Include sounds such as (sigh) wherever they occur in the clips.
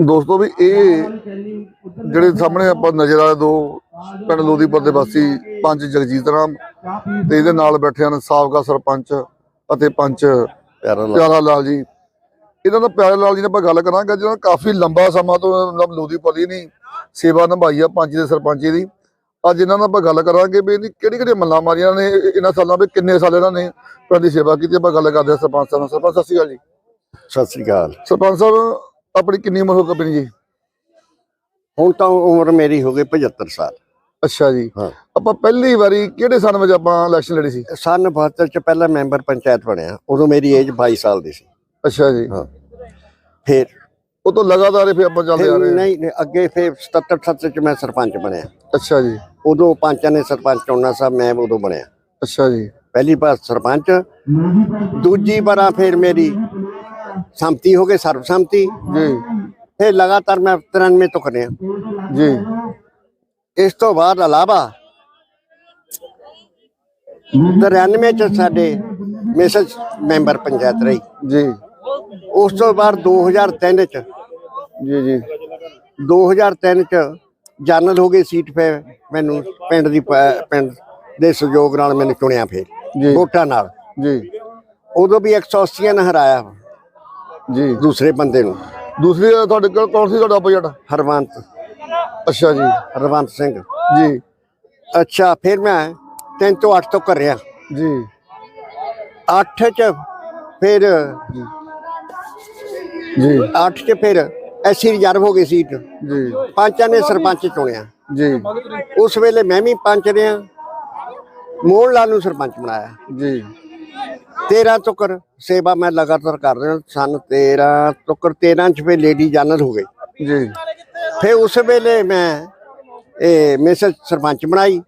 ਦੋਸਤੋ ਵੀ ਇਹ ਜਿਹੜੇ ਸਾਹਮਣੇ ਆਪਾਂ ਨਜ਼ਰ ਆ ਦੋ ਪਿੰਡ ਲੋਦੀਪੁਰ ਦੇ ਵਾਸੀ ਪੰਚ ਜਗਜੀਤ ਰਾਮ ਤੇ ਇਹਦੇ ਨਾਲ ਬੈਠੇ ਹਨ ਸਾਬਕਾ ਸਰਪੰਚ ਅਤੇ ਪੰਚ ਪਿਆਰਾ ਲਾਲ। ਜੀ। ਇਹਨਾਂ ਦਾ ਪਿਆਰਾ ਲਾਲ ਜੀ ਨਾਲ ਆਪਾਂ ਗੱਲ ਕਰਾਂਗੇ ਜਿਹਨਾਂ ਕਾਫੀ ਲੰਬਾ ਸਮਾਂ ਤੋਂ ਲੋਦੀਪੁਰ ਦੀ ਸੇਵਾ ਨਿਭਾਈ ਆ ਪੰਚ ਦੇ ਸਰਪੰਚੀ ਦੀ। ਅੱਜ ਇਹਨਾਂ ਨਾਲ ਆਪਾਂ ਗੱਲ ਕਰਾਂਗੇ ਵੀ ਇਹਦੀ ਕਿਹੜੀ ਕਿਹੜੀ ਮੱਲਾਂ ਮਾਰੀਆਂ ਨੇ ਇਹ- ਇਹਨਾਂ ਸਾਲਾਂ ਵਿੱਚ ਕਿੰਨੇ ਸਾਲ ਇਹਨਾਂ ਨੇ ਪਿੰਡ ਦੀ ਸੇਵਾ ਕੀਤੀ ਆਪਾਂ ਗੱਲ ਕਰਦੇ ਹਾਂ ਸਰਪੰਚ ਸਾਹਿਬ ਸਰਪੰਚ ਸਤਿ ਸ਼੍ਰੀ ਅਕਾਲ ਜੀ। ਸਤਿ ਸ੍ਰੀ ਅਕਾਲ। ਸਰਪੰਚ ਸਾਹਿਬ ਆਪਣੀ ਕਿੰਨੀ ਉਮਰ ਹੋ ਗਈ ਜੀ? ਹੁਣ ਤਾਂ ਉਮਰ ਮੇਰੀ ਹੋ ਗਈ 75 ਸਾਲ। ਅੱਛਾ ਜੀ। ਹਾਂ। ਆਪਾਂ ਪਹਿਲੀ ਵਾਰੀ ਕਿਹੜੇ ਸਾਲ ਵਿੱਚ ਆਪਾਂ ਇਲੈਕਸ਼ਨ ਲੜੀ ਸੀ? ਸਨ 72 ਚ ਪਹਿਲਾਂ ਮੈਂਬਰ ਪੰਚਾਇਤ ਬਣਿਆ ਉਦੋਂ ਮੇਰੀ ਏਜ 22 ਸਾਲ ਦੀ ਸੀ। ਅੱਛਾ ਜੀ। ਹਾਂ। ਫਿਰ ਉਹ ਤੋਂ ਲਗਾਤਾਰ ਫਿਰ ਆਪਾਂ ਚੱਲਦੇ ਆ ਰਹੇ ਨਹੀਂ ਨਹੀਂ, ਅੱਗੇ ਫਿਰ 77 77 ਚ ਮੈਂ ਸਰਪੰਚ ਬਣਿਆ। ਅੱਛਾ ਜੀ। ਉਦੋਂ ਪੰਚਾਂ ਨੇ ਸਰਪੰਚ ਚੁਣਨਾ ਸਾਹਿਬ ਮੈਂ ਉਦੋਂ ਬਣਿਆ। ਅੱਛਾ ਜੀ। ਪਹਿਲੀ ਵਾਰ ਸਰਪੰਚ ਦੂਜੀ ਵਾਰ ਫਿਰ ਮੇਰੀ ਸੰਮਤੀ ਹੋ ਗਈ ਸਰਬਸੰਮਤੀ ਜੀ। ਫਿਰ ਲਗਾਤਾਰ ਮੈਂ 93 ਤੋਂ ਕਰਿਆ ਜੀ। ਇਸ ਤੋਂ ਬਾਅਦ ਇਲਾਵਾ 93 ਚ ਸਾਡੇ ਮੈਸੇਜ ਮੈਂਬਰ ਪੰਚਾਇਤ ਰਹੀ। ਜੀ। ਉਸ ਤੋਂ ਬਾਅਦ 2003 ਚ ਜੀ ਜੀ। 2003 ਚ ਜਨਰਲ ਹੋ ਗਈ ਸੀਟ 'ਤੇ ਮੈਨੂੰ ਪਿੰਡ ਦੀ ਪ- ਪਿੰਡ ਦੇ ਸਹਿਯੋਗ ਨਾਲ ਮੈਨੂੰ ਚੁਣਿਆ ਫਿਰ ਵੋਟਾਂ ਨਾਲ। ਜੀ। ਉਦੋਂ ਵੀ 180 ਨੇ ਹਰਾਇਆ। ਜੀ ਦੂਸਰੇ ਬੰਦੇ ਨੂੰ। ਦੂਸਰੀ ਤੁਹਾਡੇ ਕੋਲ ਕੌਣ ਸੀ ਤੁਹਾਡਾ ਆਪੋਜੀਟ ਹਰਵੰਤ। ਅੱਛਾ ਜੀ। ਹਰਵੰਤ ਸਿੰਘ। ਜੀ। ਅੱਛਾ ਫਿਰ ਮੈਂ 3 ਤੋਂ 8 ਤੋਂ ਕਰਿਆ ਜੀ। 8 ਚ ਫਿਰ ਜੀ। 8 ਚ ਫਿਰ ਐਸੀ ਰਿਜ਼ਰਵ ਹੋ ਗਈ ਸੀਟ। ਜੀ। ਪੰਚਾਂ ਨੇ ਸਰਪੰਚ ਚੁਣਿਆ। ਜੀ। ਉਸ ਵੇਲੇ ਮੈਂ ਵੀ ਪੰਚ ਰਿਹਾ। ਮੋਹਨ ਲਾਲ ਨੂੰ ਸਰਪੰਚ ਬਣਾਇਆ। ਜੀ। 13 ਤੱਕਰ ਸੇਵਾ ਮੈਂ ਲਗਾਤਾਰ ਕਰ ਰਿਹਾ ਸਨ 13 ਤੱਕਰ 13 ਚ ਫਿਰ ਲੇਡੀ ਜਨਰਲ ਹੋ ਗਈ। ਜੀ। ਫਿਰ ਉਸ ਵੇਲੇ ਮੈਂ ਇਹ ਮੈਸੇਜ ਸਰਪੰਚ ਬਣਾਈ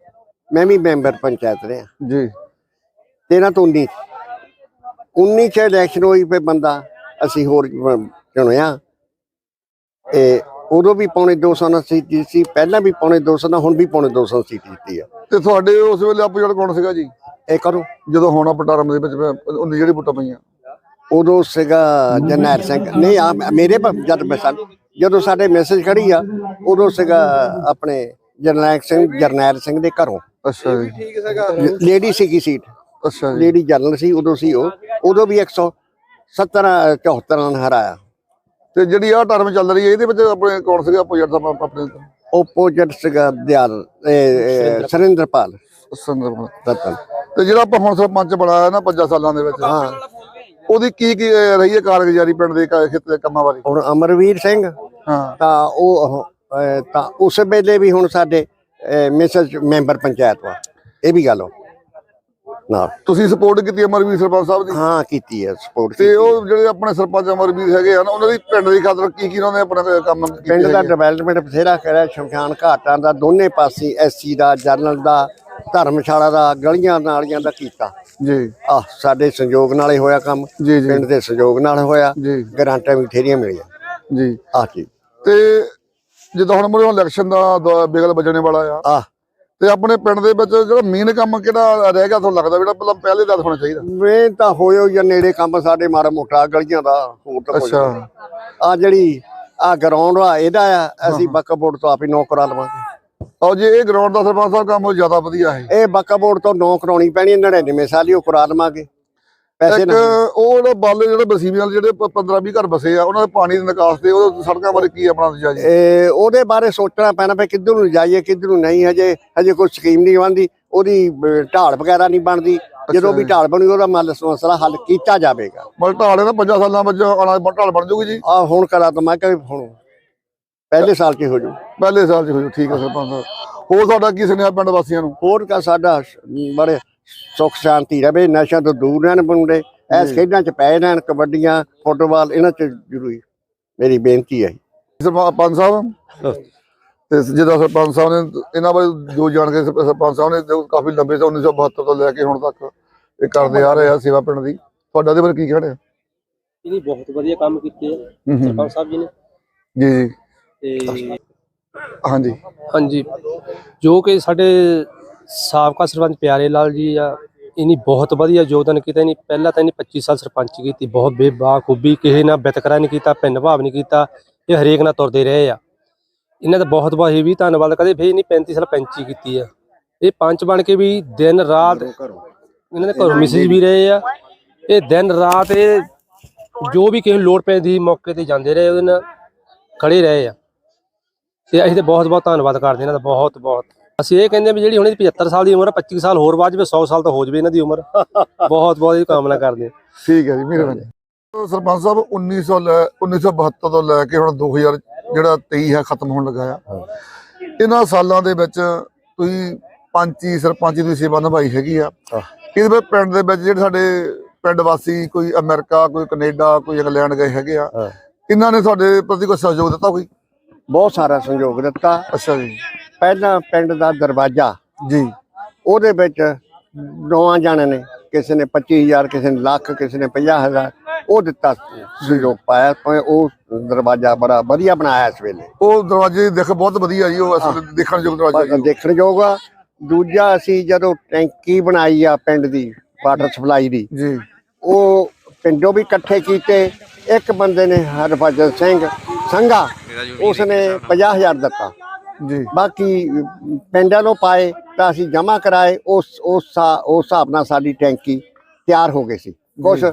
ਮੈਂ ਵੀ ਮੈਂਬਰ ਪੰਚਾਇਤ ਰਿਹਾ। ਜੀ। 13 ਤੋਂ 19 19 ਚ ਇਲੈਕਸ਼ਨ ਹੋਈ ਫਿਰ ਬੰਦਾ ਅਸੀਂ ਹੋਰ ਚੁਣਿਆ। ਇਹ ਉਦੋਂ ਵੀ ਪੌਣੇ 200 ਨਾਲ ਸੀਟ ਸੀ ਪਹਿਲਾਂ ਵੀ ਪੌਣੇ 200 ਨਾਲ ਹੁਣ ਵੀ ਪੌਣੇ 200 ਸੀਟ ਜਿੱਤੀ ਆ ਤੇ ਤੁਹਾਡੇ ਉਸ ਵੇਲੇ ਆਪੋਜੀਟ ਕੌਣ ਸੀਗਾ ਜੀ? ਇਹ ਕਰੋ ਜਦੋਂ ਹੁਣ ਆਪਾਂ ਟਰਮ ਦੇ ਵਿੱਚ ਉਹਨੇ ਜਿਹੜੀ ਵੋਟਾਂ ਪਈਆਂ। ਉਦੋਂ ਸੀਗਾ ਜਰਨੈਲ ਸਿੰਘ। ਨਹੀਂ ਆ ਮੇਰੇ ਪ- ਜਦ ਮੈਂ ਸਾ- ਜਦੋਂ ਸਾਡੇ ਮੈਸੇਜ ਖੜੀ ਆ ਉਦੋਂ ਸੀਗਾ ਆਪਣੇ ਜਰਨੈਲ ਸਿੰਘ ਜਰਨੈਲ ਸਿੰਘ ਦੇ ਘਰੋਂ। ਅੱਛਾ ਜੀ। ਲੇਡੀ ਸੀਗੀ ਸੀਟ। ਅੱਛਾ ਜੀ। ਲੇਡੀ ਜਨਰਲ ਸੀ ਉਦੋਂ ਸੀ ਉਹ। ਉਦੋਂ ਵੀ 170 74 ਰਨ ਹਰਾਇਆ। ਤੇ ਜਿਹੜੀ ਆਹ ਟਰਮ ਚੱਲ ਰਹੀ ਹੈ ਇਹਦੇ ਵਿੱਚ ਆਪਣੇ ਕੌਣ ਸੀਗਾ? ਆਪੋਜੀਟ ਦਾ ਆਪਣੇ ਓਪੋਜਿਟ ਸੀਗਾ ਦਿਆਲ ਇਹ, ਇਹ, ਸੁਰਿੰਦਰਪਾਲ। ਸੰਦਰਭ ਰਤਨ ਤੇ ਜਿਹੜਾ ਆਪਾਂ ਹੁਣ ਸਰਪੰਚ ਬਣਾਇਆ ਨਾ 5 ਸਾਲਾਂ ਦੇ ਵਿੱਚ ਹਾਂ। ਉਹਦੀ ਕੀ ਕੀ ਰਹੀ ਹੈ ਕਾਰਗੁਜ਼ਾਰੀ ਪਿੰਡ ਦੇ ਖੇਤ ਦੇ ਕੰਮਾਂ ਬਾਰੇ? ਹੁਣ ਅਮਰਵੀਰ ਸਿੰਘ ਹਾਂ। ਤਾਂ ਉਹ ਤਾਂ ਉਸ ਵੇਲੇ ਵੀ ਹੁਣ ਸਾਡੇ ਮੈਸੇਜ ਮੈਂਬਰ ਪੰਚਾਇਤ ਵਾ। ਇਹ ਵੀ ਗੱਲ ਹੋ ਨਾ ਤੁਸੀਂ ਸਪੋਰਟ ਕੀਤੀ ਅਮਰਵੀਰ ਸਰਪੰਚ ਸਾਹਿਬ ਦੀ? ਹਾਂ ਕੀਤੀ ਹੈ ਸਪੋਰਟ ਤੇ ਉਹ ਜਿਹੜੇ ਆਪਣੇ ਸਰਪੰਚ ਅਮਰਵੀਰ ਹੈਗੇ ਆ ਨਾ ਉਹਨਾਂ ਦੀ ਪਿੰਡ ਦੀ ਖਾਤਰ ਕੀ ਕੀ ਉਹਨਾਂ ਨੇ ਆਪਣਾ ਕੰਮ ਕੀਤੇ ਪਿੰਡ ਦਾ? ਡਿਵੈਲਪਮੈਂਟ ਬਥੇਰਾ ਕਰਿਆ ਸ਼ਮਸ਼ਾਨ ਘਾਟਾਂ ਦਾ ਦੋਨੇ ਪਾਸੇ ਐਸਸੀ ਦਾ ਜਰਨਲ ਦਾ ਧਰਮਸ਼ਾਲਾ ਦਾ ਗਲੀਆਂ ਨਾਲੀਆਂ ਦਾ ਕੀਤਾ। ਜੀ। ਆ ਸਾਡੇ ਸੰਯੋਗ ਨਾਲ ਹੀ ਹੋਇਆ ਕੰਮ। ਜੀ ਜੀ। ਪਿੰਡ ਦੇ ਸੰਯੋਗ ਨਾਲ ਹੋਇਆ। ਜੀ। ਗ੍ਰਾਂਟਾਂ ਵੀ ਬਥੇਰੀਆਂ ਮਿਲੀਆਂ। ਜੀ। ਆ ਜੀ। ਤੇ ਜਦੋਂ ਹੁਣ ਮੁਰੇ ਇਲੈਕਸ਼ਨ ਦਾ ਬਿਗਲ ਵੱਜਣੇ ਵਾਲਾ ਆ। ਆ ਤੇ ਆਪਣੇ ਪਿੰਡ ਦੇ ਵਿੱਚ ਜਿਹੜਾ ਮੇਨ ਕੰਮ ਕਿਹੜਾ ਰਹਿ ਗਿਆ ਤੁਹਾਨੂੰ ਲੱਗਦਾ ਜਿਹੜਾ ਪਹਿਲਾਂ ਪਹਿਲੇ ਦਾ ਹੋਣਾ ਚਾਹੀਦਾ? ਵੇ ਤਾਂ ਹੋਇਓ ਜਾਂ ਨੇੜੇ ਕੰਮ ਸਾਡੇ ਮਾੜਾ ਮੋਟਾ ਗਲੀਆਂ ਦਾ ਹੋਰ ਤਾਂ ਅੱਛਾ। ਆ ਜਿਹੜੀ ਆ ਗਰਾਊਂਡ ਆ ਇਹਦਾ ਆ ਅਸੀਂ ਬੱਕਾ ਬੋਰਡ ਤੋਂ ਆਪ ਹੀ ਨੌ ਕਰਾ ਲਵਾਂਗੇ। ਔਰ ਜੇ ਇਹ ਗਰਾਊਂਡ ਦਾ ਸਰਪੰਚ ਸਾਹਿਬ ਕੰਮ ਉਹ ਜ਼ਿਆਦਾ ਵਧੀਆ ਹੈ। ਇਹ ਬੱਕਾ ਬੋਰਡ ਤੋਂ ਨੌ ਕਰਾਉਣੀ ਪੈਣੀ 99 ਸਾਲੀ ਉਹ ਕਰਾ ਲਵਾਂਗੇ ਪੈਸੇ ਇੱਕ ਨਾ ਉਹ ਜਿਹੜਾ ਬਾਲੇ ਜਿਹੜੇ ਬਸੀਬੀਆਂ ਵਾਲੇ ਜਿਹੜੇ 15 20 ਘਰ ਬਸੇ ਆ ਉਹਨਾਂ ਦੇ ਪਾਣੀ ਦੇ ਨਿਕਾਸ ਤੇ ਉਹ ਸੜਕਾਂ ਬਾਰੇ ਕੀ ਆਪਣਾ ਜੀ? ਇਹ ਉਹਦੇ ਬਾਰੇ ਸੋਚਣਾ ਪੈਣਾ ਵੀ ਕਿੱਧਰ ਨੂੰ ਜਾਈਏ ਕਿੱਧਰ ਨੂੰ ਨਹੀਂ ਹਜੇ ਹਜੇ ਕੋਈ ਸਕੀਮ ਨਹੀਂ ਬਣਦੀ। ਉਹਦੀ ਢਾਲ ਵਗੈਰਾ ਨਹੀਂ ਬਣਦੀ। ਜਦੋਂ ਵੀ ਢਾਲ ਬਣੀ ਉਹਦਾ ਮਲ ਮਸਲਾ ਹੱਲ ਕੀਤਾ ਜਾਵੇਗਾ। ਮਤਲਬ ਢਾਲੇ ਨਾ 5 ਸਾਲਾਂ ਵਿੱਚ ਆਣਾ ਢਾਲ ਬਣ ਜੂਗੀ ਜੀ? ਆ ਹੁਣ ਕਰਾ ਤਾਂ ਮੈਂ ਕਿਹਾ ਵੀ ਹੁਣ ਪਹਿਲੇ ਸਾਲ 'ਚ ਹੀ ਜੂ ਪਹਿਲੇ ਸਾਲ ਚ ਹੋ ਜੂ ਠੀਕ ਹੈ ਸਰਪੰਚ ਸਾਹਿਬ। ਹੋਰ ਤੁਹਾਡਾ ਕੀ ਸੁਨੇਹਾ ਪਿੰਡ ਵਾਸੀਆਂ ਨੂੰ? ਹੋਰ ਕਾ ਸਾਡਾ ਬੜੇ ਸੁੱਖ ਸ਼ਾਂਤੀ ਰਵੇ ਨਸ਼ਾ ਤੋਂ ਦੂਰ ਰਹਿਣ ਬੰਦੇ ਐਸ ਖੇਡਾਂ 'ਚ ਪੈ ਰਹਿਣ ਕਬੱਡੀਆਂ ਫੁੱਟਬਾਲ ਇਹਨਾਂ 'ਚ ਜ਼ਰੂਰੀ। ਮੇਰੀ ਬੇਨਤੀ ਹੈ ਸਰਪੰਚ ਸਾਹਿਬ? ਤੇ ਜਿਹਦਾ ਸਰਪੰਚ ਸਾਹਿਬ ਨੇ ਇਹਨਾਂ ਬਾਰੇ ਜੋ ਜਾਣਕਾਰੀ ਸਰਪ- ਸਰਪੰਚ ਸਾਹਿਬ ਨੇ ਕਾਫੀ ਲੰਬੇ ਤੋਂ 1972 ਤੋਂ ਲੈ ਕੇ ਹੁਣ ਤੱਕ ਇਹ ਕਰਦੇ ਆ ਰਹੇ ਆ ਸੇਵਾ ਪਿੰਡ ਦੀ। ਤੁਹਾਡਾ ਇਹਦੇ ਬਾਰੇ ਕੀ ਕਹਿਣਾ ਹੈ? ਇਹਨੇ ਬਹੁਤ ਵਧੀਆ ਕੰਮ ਕੀਤੇ। ਸਰਪੰਚ ਸਾਹਿਬ ਜੀ ਨੇ। ਜੀ ਜੀ। ਤੇ ਹਾਂਜੀ। ਹਾਂਜੀ। ਜੋ ਕਿ ਸਾਡੇ ਸਾਬਕਾ ਸਰਪੰਚ ਪਿਆਰੇ ਲਾਲ ਜੀ ਆ ਇਹਨੀ ਬਹੁਤ ਵਧੀਆ ਯੋਗਦਾਨ ਕੀਤਾ ਇਹਨੀ ਪਹਿਲਾਂ ਤਾਂ ਇਹਨੇ 25 ਸਾਲ ਸਰਪੰਚ ਕੀਤੀ ਬਹੁਤ ਬੇਬਾਖੂਬੀ ਕਿਸੇ ਨਾਲ ਵਿਤਕਰਾ ਨਹੀਂ ਕੀਤਾ ਭਿੰਨ ਭਾਵ ਨਹੀਂ ਕੀਤਾ ਇਹ ਹਰੇਕ ਨਾਲ ਤੁਰਦੇ ਰਹੇ ਆ। ਇਹਨਾਂ ਦਾ ਬਹੁਤ ਬਹੁਤ ਹੀ ਵੀ ਧੰਨਵਾਦ ਕਦੇ ਫੇਰ ਨਹੀਂ 35 ਸਾਲ ਪੈਂਚੀ ਕੀਤੀ ਆ। ਇਹ ਪੰਚ ਬਣ ਕੇ ਵੀ ਦਿਨ ਰਾਤ ਇਹਨਾਂ ਦੇ ਘਰੋਂ ਮਿਸਿਸ ਵੀ ਰਹੇ ਆ। ਇਹ ਦਿਨ ਰਾਤ ਇਹ ਜੋ ਵੀ ਕਿਸੇ ਲੋੜ ਪੈਂਦੀ ਮੌਕੇ ਤੇ ਜਾਂਦੇ ਰਹੇ ਉਹਦੇ ਨਾਲ ਖੜੇ ਰਹੇ ਆ। ਤੇ ਅਸੀਂ ਤੇ ਬਹੁਤ ਬਹੁਤ ਧੰਨਵਾਦ ਕਰਦੇ ਇਹਨਾਂ ਦਾ ਬਹੁਤ ਬਹੁਤ। ਅਸੀਂ ਇਹ ਕਹਿੰਦੇ ਆ ਵੀ ਜਿਹੜੀ ਹੁਣ ਇਹਦੀ 75 ਸਾਲ ਦੀ ਉਮਰ ਆ 25 ਸਾਲ ਹੋਰ ਬਾਅਦ ਵਿੱਚ 100 ਸਾਲ ਤਾਂ ਹੋ ਜਵੇ ਇਹਨਾਂ ਦੀ ਉਮਰ। ਬਹੁਤ ਬਹੁਤ ਇਹ ਕਾਮਨਾ ਕਰਦੇ ਠੀਕ ਹੈ ਜੀ ਮਿਹਰਬਾਨੀ ਸਰਪੰਚ ਸਾਹਿਬ 1900 ਲੈ 1972 ਤੋਂ ਲੈ ਕੇ ਹੁਣ 2000 ਜਿਹੜਾ 23 ਹੈ ਖਤਮ ਹੋਣ ਲੱਗਾ ਆ। ਇਹਨਾਂ ਸਾਲਾਂ ਦੇ ਵਿੱਚ ਤੁਸੀਂ ਪੰਚੀ ਸਰਪੰਚੀ ਦੀ ਸੇਵਾ ਨਿਭਾਈ ਹੈਗੀ ਆ। ਇਹਦੇ ਵਿੱਚ ਪਿੰਡ ਦੇ ਵਿੱਚ ਜਿਹੜੇ ਸਾਡੇ ਪਿੰਡ ਵਾਸੀ ਕੋਈ ਅਮਰੀਕਾ ਕੋਈ ਕੈਨੇਡਾ ਕੋਈ ਇੰਗਲੈਂਡ ਗਏ ਹੈਗੇ ਆ। ਹਾਂ। ਇਹਨਾਂ ਨੇ ਤੁਹਾਡੇ ਪ੍ਰਤੀ ਕੋਈ ਸਹਿਯੋਗ ਦਿੱਤਾ ਕੋਈ? ਬਹੁਤ ਸਾਰਾ ਸੰਯੋਗ ਦਿੱਤਾ। ਅੱਛਾ ਜੀ। ਪਹਿਲਾਂ ਪਿੰਡ ਦਾ ਦਰਵਾਜ਼ਾ ਜੀ। ਉਹਦੇ ਵਿੱਚ ਨੌਵਾਂ ਜਾਣੇ ਨੇ ਕਿਸੇ ਨੇ 25000 ਕਿਸੇ ਨੇ ਲੱਖ ਕਿਸੇ ਨੇ 50000 ਉਹ ਦਿੱਤਾ ਸਹਿਯੋਗ ਪਾਇਆ। ਉਹ ਦਰਵਾਜ਼ਾ ਬੜਾ ਵਧੀਆ ਬਣਾਇਆ ਇਸ ਵੇਲੇ। ਉਹ ਦਰਵਾਜ਼ੇ ਦਿੱਖ ਬਹੁਤ ਵਧੀਆ ਜੀ ਉਹ ਅਸਲ ਦੇਖਣ ਯੋਗ ਦਰਵਾਜ਼ਾ। ਦੇਖਣ ਯੋਗ ਆ। ਦੂਜਾ ਅਸੀਂ ਜਦੋਂ ਟੈਂਕੀ ਬਣਾਈ ਆ ਪਿੰਡ ਦੀ ਵਾਟਰ ਸਪਲਾਈ ਦੀ ਜੀ। ਉਹ ਪਿੰਡੋਂ ਵੀ ਇਕੱਠੇ ਕੀਤੇ। ਇੱਕ ਬੰਦੇ ਨੇ ਹਰਭਜਨ ਸਿੰਘ ਸੰਘਾ ਉਸਨੇ 50000 ਦਿੱਤਾ। ਜੀ। ਬਾਕੀ ਪਿੰਡਾਂ ਨੂੰ ਪਾਏ ਤਾਂ ਅਸੀਂ ਜਮ੍ਹਾਂ ਕਰਾਏ ਉਸ ਉਸ ਸਾ- ਉਸ ਹਿਸਾਬ ਨਾਲ ਸਾਡੀ ਟੈਂਕੀ ਤਿਆਰ ਹੋ ਗਈ ਸੀ। ਕੁਝ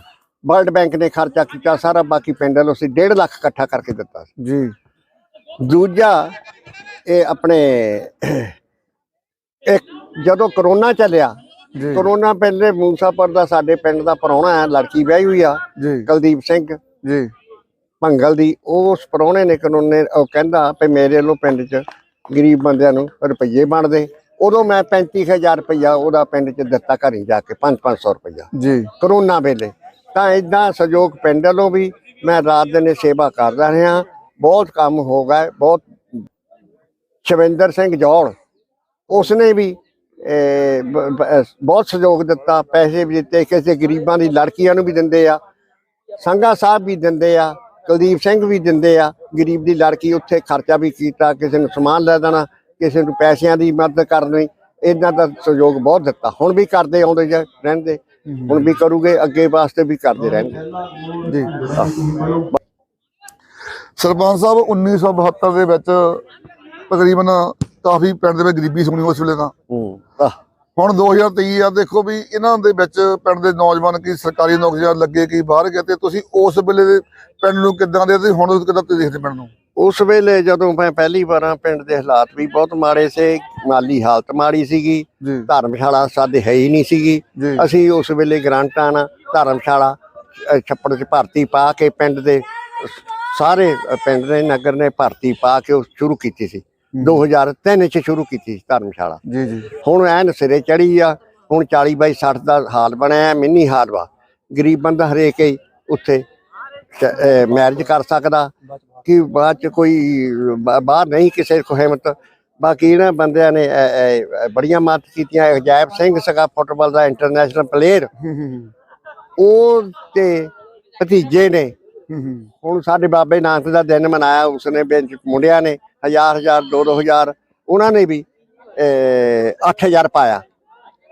ਵਰਲਡ ਬੈਂਕ ਨੇ ਖਰਚਾ ਕੀਤਾ ਸਾਰਾ ਬਾਕੀ ਪਿੰਡਾਂ ਨੂੰ ਅਸੀਂ 1.5 ਲੱਖ ਇਕੱਠਾ ਕਰਕੇ ਦਿੱਤਾ ਸੀ। ਜੀ। ਦੂਜਾ ਇਹ ਆਪਣੇ ਇੱਕ ਜਦੋਂ ਕਰੋਨਾ ਚੱਲਿਆ ਕਰੋਨਾ ਪਹਿਲੇ ਮੂਸਾਪੁਰ ਦਾ ਸਾਡੇ ਪਿੰਡ ਦਾ ਪ੍ਰਾਹੁਣਾ ਹੈ ਲੜਕੀ ਵਿਆਹੀ ਹੋਈ ਆ ਕੁਲਦੀਪ ਸਿੰਘ। ਜੀ। ਭੰਗਲ ਦੀ ਉਸ ਪ੍ਰਾਹੁਣੇ ਨੇ ਕਾਨੂੰਨੇ ਉਹ ਕਹਿੰਦਾ ਵੀ ਮੇਰੇ ਵੱਲੋਂ ਪਿੰਡ 'ਚ ਗਰੀਬ ਬੰਦਿਆਂ ਨੂੰ ਰੁਪਈਏ ਬਣਦੇ। ਉਦੋਂ ਮੈਂ 35000 ਰੁਪਈਆ ਉਹਦਾ ਪਿੰਡ 'ਚ ਦਿੱਤਾ ਘਰੀ ਜਾ ਕੇ 5-500 ਰੁਪਈਆ। ਜੀ। ਕਰੋਨਾ ਵੇਲੇ। ਤਾਂ ਇਦਾਂ ਸਹਿਯੋਗ ਪਿੰਡ ਵੱਲੋਂ ਵੀ ਮੈਂ ਰਾਤ ਦਿਨ ਸੇਵਾ ਕਰਦਾ ਰਿਹਾ। ਬਹੁਤ ਕੰਮ ਹੋ ਗਏ ਬਹੁਤ ਸ਼ਵਿੰਦਰ ਸਿੰਘ ਜੌਲ ਉਸਨੇ ਵੀ ਬਹੁਤ ਸਹਿਯੋਗ ਦਿੱਤਾ। ਪੈਸੇ ਵੀ ਦਿੱਤੇ ਕਿਸੇ ਗਰੀਬਾਂ ਦੀ ਲੜਕੀਆਂ ਨੂੰ ਵੀ ਦਿੰਦੇ ਆ। ਸੰਘਾ ਸਾਹਿਬ ਵੀ ਦਿੰਦੇ ਆ ਕੁਲਦੀਪ ਸਿੰਘ ਵੀ ਦਿੰਦੇ ਆ ਗਰੀਬ ਦੀ ਲੜਕੀ ਉੱਥੇ ਖਰਚਾ ਵੀ ਕੀਤਾ ਕਿਸੇ ਨੂੰ ਸਮਾਨ ਲੈ ਦੇਣਾ ਕਿਸੇ ਨੂੰ ਪੈਸਿਆਂ ਦੀ ਮਦਦ ਕਰਨੀ ਇਹਨਾਂ ਦਾ ਸਹਿਯੋਗ ਬਹੁਤ ਦਿੱਤਾ। ਹੁਣ ਵੀ ਕਰਦੇ ਆਉਂਦੇ ਜਾਂ ਰਹਿੰਦੇ ਹੁਣ ਵੀ ਕਰੂਗੇ ਅੱਗੇ ਵਾਸਤੇ ਵੀ ਕਰਦੇ ਰਹਿਣਗੇ। ਜੀ। ਸਰਪੰਚ ਸਾਹਿਬ 1972 ਦੇ ਵਿੱਚ ਤਕਰੀਬਨ ਕਾਫੀ ਪਿੰਡ ਦੇ ਵਿੱਚ ਗਰੀਬੀ ਸੁਣੀ ਉਸ ਵੇਲੇ ਤਾਂ। ਹੁਣ 2023 ਆ ਦੇਖੋ ਵੀ ਇਹਨਾਂ ਦੇ ਵਿੱਚ ਪਿੰਡ ਦੇ ਨੌਜਵਾਨ ਕੀ ਸਰਕਾਰੀ ਨੌਕਰੀਆਂ ਲੱਗੇ ਕੀ ਬਾਹਰ ਗਏ ਤੇ ਤੁਸੀਂ ਉਸ ਵੇਲੇ ਦੇ ਪਿੰਡ ਨੂੰ ਕਿੱਦਾਂ ਦੇ ਤੇ ਹੁਣ ਕਿੱਦਾਂ ਤੁਸੀਂ ਦੇਖਦੇ ਪਿੰਡ ਨੂੰ? ਉਸ ਵੇਲੇ ਜਦੋਂ ਮੈਂ ਪਹਿਲੀ ਵਾਰਾਂ ਪਿੰਡ ਦੇ ਹਾਲਾਤ ਵੀ ਬਹੁਤ ਮਾੜੇ ਸੀ ਮਾਲੀ ਹਾਲਤ ਮਾੜੀ ਸੀਗੀ ਧਰਮਸ਼ਾਲਾ ਸਾਡੇ ਹੈ ਹੀ ਨਹੀਂ ਸੀਗੀ। ਅਸੀਂ ਉਸ ਵੇਲੇ ਗ੍ਰਾਂਟਾਂ ਨਾਲ ਧਰਮਸ਼ਾਲਾ ਛੱਪੜ 'ਚ ਭਰਤੀ ਪਾ ਕੇ ਪਿੰਡ ਦੇ ਸਾਰੇ ਪਿੰਡ ਦੇ ਨਗਰ ਨੇ ਭਰਤੀ ਪਾ ਕੇ ਉਹ ਸ਼ੁਰੂ ਕੀਤੀ ਸੀ। 2003 ਚ ਸ਼ੁਰੂ ਕੀਤੀ ਸੀ ਧਰਮਸ਼ਾਲਾ। ਜੀ ਜੀ। ਹੁਣ ਐਨ ਸਿਰੇ ਚੜੀ ਆ ਹੁਣ 40 ਬਾਈ 60 ਦਾ ਹਾਲ ਬਣਿਆ ਮਿੰਨੀ ਹਾਲ ਵਾ। ਗਰੀਬ ਬੰਦਾ ਹਰੇਕ ਹੀ ਉੱਥੇ ਮੈਰਿਜ ਕਰ ਸਕਦਾ। ਕਿ ਬਾਅਦ ਚ ਕੋਈ ਬਾਹਰ ਨਹੀਂ ਕਿਸੇ ਕੋ ਹਿੰਮਤ। ਬਾਕੀ ਇਹਨਾਂ ਬੰਦਿਆਂ ਨੇ ਬੜੀਆਂ ਮਦਦ ਕੀਤੀਆਂ। ਅਜੈਬ ਸਿੰਘ ਸਗਾ ਫੁੱਟਬਾਲ ਦਾ ਇੰਟਰਨੈਸ਼ਨਲ ਪਲੇਅਰ ਉਹ ਤੇ ਭਤੀਜੇ ਨੇ। ਹੁਣ ਸਾਡੇ ਬਾਬੇ ਨਾਨਕ ਦਾ ਦਿਨ ਮਨਾਇਆ ਉਸਨੇ ਵਿੱਚ ਮੁੰਡਿਆਂ ਨੇ। ਹਜ਼ਾਰ ਹਜ਼ਾਰ ਦੋ ਦੋ ਹਜ਼ਾਰ ਉਹਨਾਂ ਨੇ ਵੀ 8000 ਪਾਇਆ।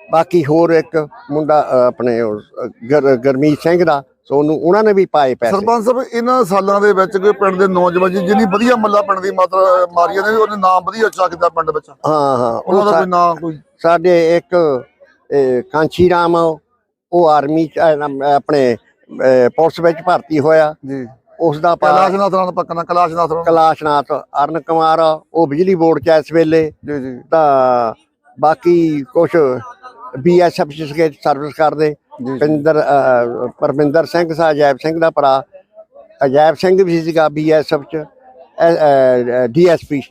ਬਾਕੀ ਹੋਰ ਇੱਕ ਮੁੰਡਾ ਆਪਣੇ ਗੁਰਮੀਤ ਸਿੰਘ ਦਾ ਸੋਨੂੰ ਉਹਨਾਂ ਨੇ ਵੀ ਪਾਏ ਪੈਸੇ। ਸਰਪੰਚ ਸਾਹਿਬ ਇਹਨਾਂ ਸਾਲਾਂ ਦੇ ਵਿੱਚ ਕੋਈ ਪਿੰਡ ਦੇ ਨੌਜਵਾਨ ਜਿੰਨੀ ਵਧੀਆ ਮੱਲਾ ਪਿੰਡ ਦੀ ਮਾਤਰਾ ਮਾਰੀਆਂ ਨੇ ਉਹਨੇ ਨਾਮ ਵਧੀਆ ਉੱਚਾ ਕੀਤਾ ਪਿੰਡ ਵਿੱਚ। ਹਾਂ ਹਾਂ ਉਹ ਉਹਨਾਂ ਦਾ ਕੋਈ ਨਾਂ ਕੋਈ ਸਾਡੇ ਇੱਕ ਕਾਂਚੀ ਰਾਮ ਉਹ ਆਰਮੀ ਆਪਣੇ ਪੁਲਿਸ ਵਿੱਚ ਭਰਤੀ ਹੋਇਆ। ਜੀ। ਉਸ ਦਾ ਪਾ ਕੈਲਾਸ਼ਨਾਥ ਨਾਲ ਪੱਕਣਾ ਕੈਲਾਸ਼ਨਾਥ ਨਾਲ। ਕਲਾਸ਼ਨਾਥ ਅਰਨ ਕੁਮਾਰ ਉਹ ਬਿਜਲੀ ਬੋਰਡ ਚ ਆ ਇਸ ਵੇਲੇ। ਜੀ ਜੀ। ਤਾਂ ਬਾਕੀ ਕੁਝ ਬੀਐਸਐਫ ਚ ਸੀਗੇ ਸਰਵਿਸ ਕਰਦੇ। ਜੀ ਪਿੰਦਰ ਅਹ, ਪਰਮਿੰਦਰ ਸਿੰਘ ਸਾ ਅਜੈਬ ਸਿੰਘ ਦਾ ਭਰਾ। ਅਜੈਬ ਸਿੰਘ ਵੀ ਸੀਗਾ ਬੀਐਸਐਫ ਚ ਡੀਐਸਪੀ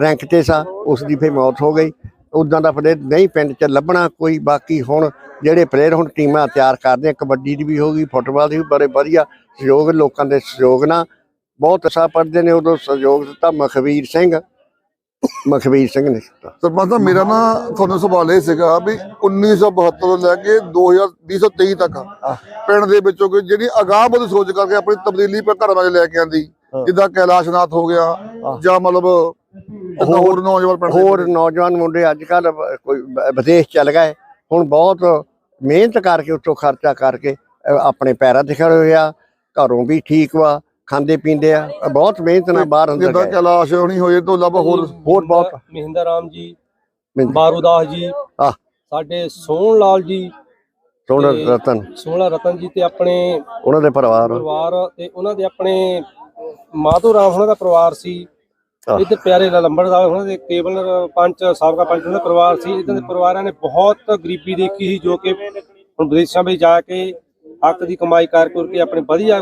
ਰੈਂਕ ਤੇ ਸਾ ਉਸ ਦੀ ਫੇ ਮੌਤ ਹੋ ਗਈ। ਉਦਾਂ ਦਾ ਪਲੇਅਰ ਨਹੀਂ ਪਿੰਡ ਚ ਲੱਭਣਾ ਕੋਈ ਬਾਕੀ ਹੁਣ ਜਿਹੜੇ ਪਲੇਅਰ ਹੁਣ ਟੀਮਾਂ ਤਿਆਰ ਕਰਦੇ ਆ ਕਬੱਡੀ ਦੀ ਵੀ ਹੋ ਗਈ ਫੁੱਟਬਾਲ ਦੀ ਵੀ ਬੜੇ ਵਧੀਆ ਸਹਿਯੋਗ ਲੋਕਾਂ ਦੇ ਸਹਿਯੋਗ ਨਾਲ ਬਹੁਤ ਅੱਛਾ ਪੜਦੇ ਨੇ ਉਦੋਂ ਸਹਿਯੋਗ ਦਿੱਤਾ ਮਖਵੀਰ ਸਿੰਘ ਮਖਵੀਰ ਸਿੰਘ ਨੇ ਦਿੱਤਾ। ਸਰਪੰਚ ਸਾਹਿਬ ਮੇਰਾ ਨਾ ਤੁਹਾਨੂੰ ਸਵਾਲ ਇਹ ਸੀਗਾ ਵੀ 1972 ਤੋਂ ਲੈ ਕੇ 2023 ਤੱਕ ਪਿੰਡ ਦੇ ਵਿੱਚੋਂ ਕੋਈ ਜਿਹੜੀ ਅਗਾਹ ਬੋਧ ਸੋਚ ਕਰਕੇ ਆਪਣੀ ਤਬਦੀਲੀ ਪਰ ਘਰਾਂ ਵਿੱਚ ਲੈ ਕੇ ਆਂਦੀ। ਜਿੱਦਾਂ ਕੈਲਾਸ਼ਨਾਥ ਹੋ ਗਿਆ ਜਾਂ ਮਤਲਬ ਹੋਰ ਨੌਜਵਾਨ ਪਿੰਡ ਦੇ ਹੋਰ ਨੌਜਵਾਨ ਮੁੰਡੇ ਅੱਜ ਕੱਲ ਕੋਈ ਵਿਦੇਸ਼ ਚਲ ਗਏ। ਹੁਣ ਬਹੁਤ ਮਿਹਨਤ ਕਰਕੇ ਉੱਥੋਂ ਖਰਚਾ ਕਰਕੇ ਆਪਣੇ ਪੈਰਾਂ ਤੇ ਖੜੇ ਹੋਏ ਆ ਘਰੋਂ ਵੀ ਠੀਕ ਵਾ ਖਾਂਦੇ ਪੀਂਦੇ ਆ ਬਹੁਤ ਮਿਹਨਤ ਨਾਲ ਬਾਹਰ ਅੰਦਰ ਜਿੱਦਾਂ ਕੈਲਾਸ਼ ਹੋਣੀ ਹੋਏ ਤੋਂ ਇਲਾਵਾ ਹੋਰ ਹੋਰ ਬਹੁਤ। ਮਹਿੰਦਰ ਰਾਮ ਜੀ ਬਾਰੂਦਾਸ ਜੀ ਆਹ। ਸਾਡੇ ਸੋਹਣ ਲਾਲ ਜੀ ਸੋਹਣਾ ਰਤਨ। ਸੋਹਣਾ ਰਤਨ ਜੀ ਤੇ ਆਪਣੇ ਉਹਨਾਂ ਦੇ ਪਰਿਵਾਰ। ਪਰਿਵਾਰ ਤੇ ਉਹਨਾਂ ਦੇ ਆਪਣੇ ਮਾਧੋ ਰਾਮ ਉਹਨਾਂ ਦਾ ਪਰਿਵਾਰ ਸੀ। ਇੱਧਰ ਪਿਆਰੇ ਲੰਬੜਦਾਰ ਉਹਨਾਂ ਦੇ ਕੇਵਲ ਪੰਚ ਸਾਬਕਾ ਪੰਚ ਉਹਨਾਂ ਦਾ ਪਰਿਵਾਰ ਸੀ ਇਦਾਂ ਦੇ ਪਰਿਵਾਰਾਂ ਨੇ ਬਹੁਤ ਗਰੀਬੀ ਦੇਖੀ ਸੀ ਜੋ ਕਿ ਹੁਣ ਵਿਦੇਸ਼ਾਂ ਵਿੱਚ ਜਾ ਕੇ ਹੱਕ ਦੀ ਕਮਾਈ ਕਰ ਕਰਕੇ ਆਪਣੇ ਵਧੀਆ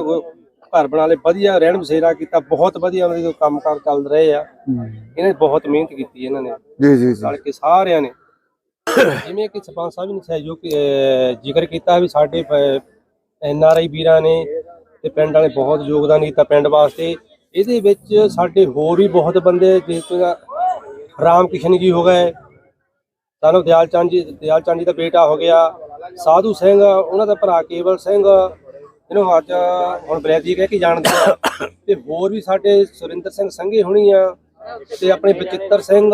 ਘਰ ਬਣਾ ਲਏ ਵਧੀਆ ਰਹਿਣ ਬਸੇਰਾ ਕੀਤਾ ਬਹੁਤ ਵਧੀਆ ਉਹਨਾਂ ਦੇ ਕੰਮਕਾਰ ਚੱਲ ਰਹੇ ਆ। ਇਹਨਾਂ ਨੇ ਬਹੁਤ ਮਿਹਨਤ ਕੀਤੀ ਇਹਨਾਂ ਨੇ। ਜੀ ਜੀ ਜੀ। ਕੇ ਸਾਰਿਆਂ ਨੇ। ਜਿਵੇਂ ਕਿ ਸਰਪੰਚ ਸਾਹਿਬ ਨੇ ਸਹਿਯੋਗ ਜ਼ਿਕਰ ਕੀਤਾ ਵੀ ਸਾਡੇ ਐਨ ਆਰ ਆਈ ਵੀਰਾਂ ਨੇ ਤੇ ਪਿੰਡ ਵਾਲੇ ਬਹੁਤ ਯੋਗਦਾਨ ਕੀਤਾ ਪਿੰਡ ਵਾਸਤੇ। ਇਹਦੇ ਵਿੱਚ ਸਾਡੇ ਹੋਰ ਵੀ ਬਹੁਤ ਬੰਦੇ ਜਿਸ ਤਰ੍ਹਾਂ ਰਾਮ ਕਿਸ਼ਨ ਜੀ ਹੋ ਗਏ, ਸਾਨੂੰ ਦਿਆਲ ਚੰਦ ਜੀ, ਦਿਆਲ ਚੰਦ ਜੀ ਦਾ ਬੇਟਾ ਹੋ ਗਿਆ, ਸਾਧੂ ਸਿੰਘ, ਉਹਨਾਂ ਦਾ ਭਰਾ ਕੇਵਲ ਸਿੰਘ ਜਿਹਨੂੰ ਅੱਜ ਹੁਣ ਬਲੈਤੀ ਕਹਿ ਕੇ ਜਾਣਦੇ ਆ। ਤੇ ਹੋਰ ਵੀ ਸਾਡੇ ਸੁਰਿੰਦਰ ਸਿੰਘ ਸੰਘੇ ਹੋਣੀ ਆ ਤੇ ਆਪਣੇ ਬਚਿੱਤਰ ਸਿੰਘ,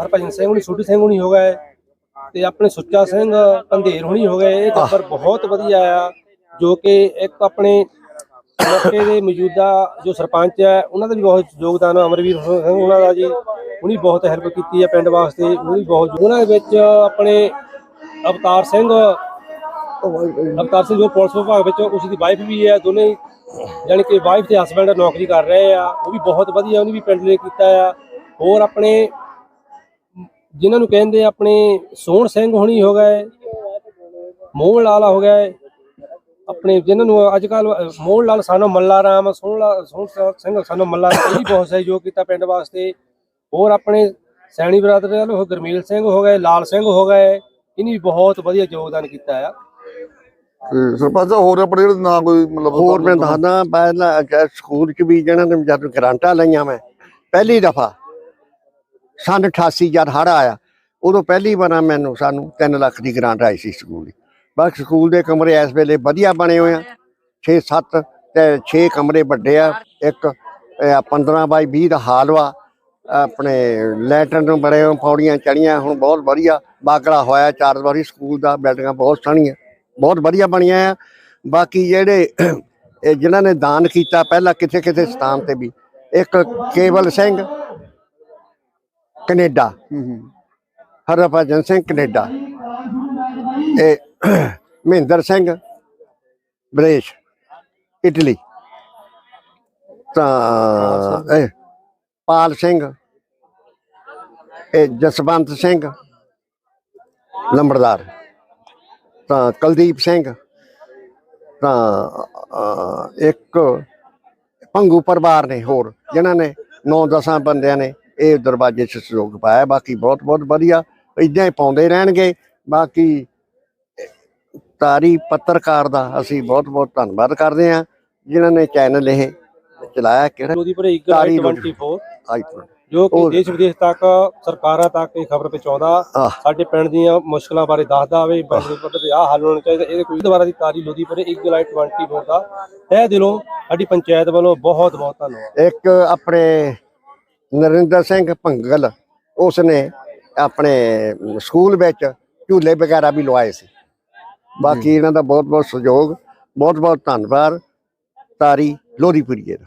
ਹਰਭਜਨ ਸਿੰਘ ਹੁਣੀ ਛੋਟੂ ਸਿੰਘ ਹੁਣੀ ਹੋ ਗਏ, ਤੇ ਆਪਣੇ ਸੁੱਚਾ ਸਿੰਘ, ਪੰਧੇਰ ਹੁਣੀ ਹੋ ਗਏ, ਇਹ ਟੱਬਰ ਬਹੁਤ ਵਧੀਆ ਆ, ਜੋ ਕਿ ਇੱਕ ਆਪਣੇ ਮੌਕੇ ਦੇ ਮੌਜੂਦਾ ਜੋ ਸਰਪੰਚ ਹੈ, ਉਹਨਾਂ ਦਾ ਵੀ ਬਹੁਤ ਯੋਗਦਾਨ ਹੈ ਅਮਰਵੀਰ ਸਿੰਘ ਉਹਨਾਂ ਦਾ ਜੀ, ਉਹਨੇ ਬਹੁਤ ਹੈਲਪ ਕੀਤੀ ਹੈ ਪਿੰਡ ਵਾਸਤੇ ਉਹਦੀ ਬਹੁਤ ਉਹਨਾਂ ਦੇ ਵਿੱਚ ਆਪਣੇ ਅਵਤਾਰ ਸਿੰਘ ਅਵਤਾਰ ਸਿੰਘ ਜੋ ਪੁਲਿਸ ਵਿਭਾਗ ਵਿੱਚ ਉਸ ਦੀ ਵਾਈਫ ਵੀ ਹੈ, ਦੋਨੇ ਹੀ ਯਾਨੀ ਕਿ ਵਾਈਫ ਤੇ ਹਸਬੰਡ ਨੌਕਰੀ ਕਰ ਰਹੇ ਆ, ਉਹ ਵੀ ਬਹੁਤ ਵਧੀਆ, ਉਹਨੇ ਵੀ ਪਿੰਡ ਲਈ ਕੀਤਾ ਆ। ਹੋਰ ਆਪਣੇ ਜਿਨ੍ਹਾਂ ਨੂੰ ਕਹਿੰਦੇ ਆਪਣੇ ਸੋਹਣ ਸਿੰਘ ਹੁਣੀ ਹੋ ਗਏ, ਮੋਹਨ ਲਾਲਾ ਹੋ ਗਏ ਆਪਣੇ ਜਿਨ੍ਹਾਂ ਨੂੰ ਅੱਜ ਕੱਲ ਮੋਹਨ ਲਾਲ ਸਾਨੂੰ ਮੱਲਾ ਰਾਮ ਸੋਹਣ ਲਾ- ਸੋਹਣ ਸਿੰਘ ਸਾਨੂੰ ਮੱਲਾ ਰਾਮ ਇਹ ਵੀ ਬਹੁਤ ਸਹਿਯੋਗ ਕੀਤਾ ਪਿੰਡ ਵਾਸਤੇ। ਹੋਰ ਆਪਣੇ ਸੈਣੀ ਬਰਾਦਰ ਵਾਲੇ ਉਹ ਗਰਮੀਲ ਸਿੰਘ ਹੋ ਗਏ ਲਾਲ ਸਿੰਘ ਹੋ ਗਏ ਇਹਨੇ ਵੀ ਬਹੁਤ ਵਧੀਆ ਯੋਗਦਾਨ ਕੀਤਾ ਆ। ਤੇ ਸਰਪੰਚ ਸਾਹਿਬ ਹੋਰ ਆਪਣੇ ਜਿਹੜੇ ਨਾ ਕੋਈ ਮਤਲਬ ਹੋਰ ਮੈਂ ਦੱਸਦਾ ਪਹਿਲਾਂ ਅਹ ਸਕੂਲ ਚ ਵੀ ਜਿਹਨਾਂ ਨੇ ਜਦ ਗ੍ਰਾਂਟਾਂ ਲਈਆਂ ਮੈਂ ਪਹਿਲੀ ਦਫਾ ਸੰਨ 88 ਜਦ ਹੜ ਆਇਆ ਉਦੋਂ ਪਹਿਲੀ ਵਾਰ ਮੈਨੂੰ ਸਾਨੂੰ 3 ਲੱਖ ਦੀ ਗ੍ਰਾਂਟ ਆਈ ਸੀ ਸਕੂਲ ਦੀ। ਬਸ ਸਕੂਲ ਦੇ ਕਮਰੇ ਇਸ ਵੇਲੇ ਵਧੀਆ ਬਣੇ ਹੋਏ ਆ। 6 7 ਤੇ 6 ਕਮਰੇ ਵੱਡੇ ਆ। ਇੱਕ ਇਹ 15 ਬਾਈ 20 ਦਾ ਹਾਲ ਵਾ। ਆਪਣੇ ਲੈਟਰਨ ਨੂੰ ਬੜੇ ਪੌੜੀਆਂ ਚੜੀਆਂ ਹੁਣ ਬਹੁਤ ਵਧੀਆ ਬਾਗੜਾ ਹੋਇਆ ਚਾਰ ਵਾਰੀ ਸਕੂਲ ਦਾ ਬਿਲਡਿੰਗਾਂ ਬਹੁਤ ਸੋਹਣੀਆਂ ਬਹੁਤ ਵਧੀਆ ਬਣੀਆਂ ਆ। ਬਾਕੀ ਜਿਹੜੇ ਇਹ ਜਿਨ੍ਹਾਂ ਨੇ ਦਾਨ ਕੀਤਾ ਪਹਿਲਾਂ ਕਿਥੇ ਕਿਥੇ ਸਥਾਨ ਤੇ ਵੀ। ਇੱਕ ਕੇਵਲ ਸਿੰਘ ਕੈਨੇਡਾ। ਹਰਭਜਨ ਸਿੰਘ ਕੈਨੇਡਾ। ਇਹ (clears throat) ਮਹਿੰਦਰ ਸਿੰਘ ਬ੍ਰੇਸ਼ ਇਟਲੀ। ਤਾਂ ਇਹ ਪਾਲ ਸਿੰਘ ਇਹ ਜਸਵੰਤ ਸਿੰਘ ਲੰਬੜਦਾਰ। ਤਾਂ ਕੁਲਦੀਪ ਸਿੰਘ ਤਾਂ ਇੱਕ ਭੰਗੂ ਪਰਿਵਾਰ ਨੇ ਹੋਰ ਜਿਨ੍ਹਾਂ ਨੇ 9-10 ਬੰਦਿਆਂ ਨੇ ਇਹ ਦਰਵਾਜ਼ੇ 'ਚ ਸਹਿਯੋਗ ਪਾਇਆ। ਬਾਕੀ ਬਹੁਤ ਬਹੁਤ ਵਧੀਆ ਇਦਾਂ ਹੀ ਪਾਉਂਦੇ ਰਹਿਣਗੇ। ਬਾਕੀ ਤਾਰੀ ਪੱਤਰਕਾਰ ਦਾ ਅਸੀਂ ਬਹੁਤ ਬਹੁਤ ਧੰਨਵਾਦ ਕਰਦੇ ਹਾਂ ਜਿਨ੍ਹਾਂ ਨੇ ਚੈਨਲ ਇਹ ਚਲਾਇਆ ਕਿਹੜਾ ਈਗਲ ਤਾਰੀ 24 ਆਈਪੋਡ ਜੋ ਕਿ ਦੇਸ਼ ਵਿਦੇਸ਼ ਤੱਕ ਸਰਕਾਰਾਂ ਤੱਕ ਇਹ ਖਬਰ ਪਹੁੰਚਾਉਂਦਾ। ਸਾਡੇ ਪਿੰਡ ਦੀਆਂ ਮੁਸ਼ਕਲਾਂ ਬਾਰੇ ਦੱਸਦਾ ਹੋਵੇ ਪਿੰਡ ਦੇ ਪੱਧਰ ਤੇ ਆਹ ਹੱਲ ਹੋਣਾ ਚਾਹੀਦਾ। ਇਹਦੇ ਕੋਈ ਦੁਬਾਰਾ ਦੀ ਤਾਰੀ ਲੋਦੀਪੁਰ ਈਗਲ 24 ਦਾ। ਤਹਿ ਦਿਲੋਂ ਸਾਡੀ ਪੰਚਾਇਤ ਵੱਲੋਂ ਬਹੁਤ ਬਹੁਤ ਧੰਨਵਾਦ। ਇੱਕ ਆਪਣੇ ਨਰਿੰਦਰ ਸਿੰਘ ਭੰਗਲ ਉਸ ਨੇ ਆਪਣੇ ਸਕੂਲ ਵਿੱਚ ਝੂਲੇ ਵਗੈਰਾ ਵੀ ਲਵਾਏ ਸੀ। ਬਾਕੀ ਇਹਨਾਂ ਦਾ ਬਹੁਤ ਬਹੁਤ ਸਹਿਯੋਗ ਬਹੁਤ ਬਹੁਤ ਧੰਨਵਾਦ। ਤਾਰੀ ਲੋਰੀਪੁਰੀਏ ਦਾ